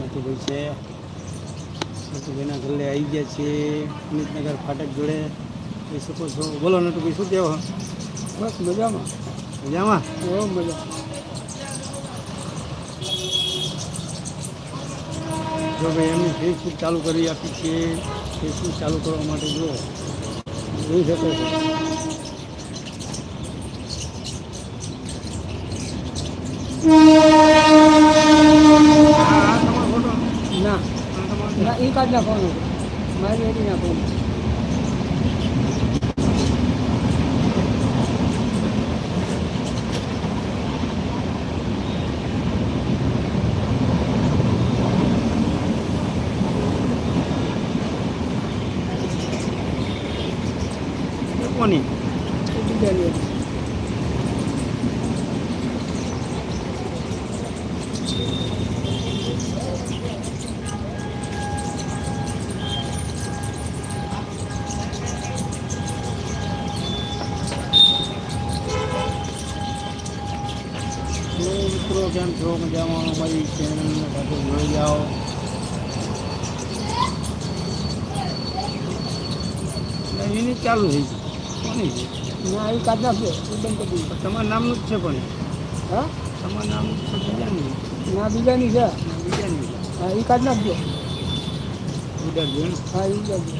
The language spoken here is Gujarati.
નથુભાઈ છે. નથુભાઈના ઘરે આવી ગયા છે. અમિતનગર ફાટક જોડે. જોઈ શકો છો. બોલો નટુભાઈ શું કહેવા બસ મજામાં. મજામાં? બહુ મજા. જો ભાઈ એમની ફેસબુક ચાલુ કરી આપી છે. ફેસબુક ચાલુ કરવા માટે જો જોઈ શકો છો. આ તમારો ફોટો ના આ તમારો ના એ કાઢ નાખવાનું મારી એડી નાખવાનું કોની એ તો મિત્રો કેમ છો મજામાં મારી ચેનલને સાથે જોઈ જાઓ એની ચાલુ થઈ ગઈ કોની છે? ના એ કાઢ નાખજો એ બંધ કરી તમારા નામનું જ છે પણ. હા? તમારા નામનું છે બીજાની ના બીજાની છે. બીજાની હા એ કાઢ નાખજો ઉડાડજો હા એ કાઢજો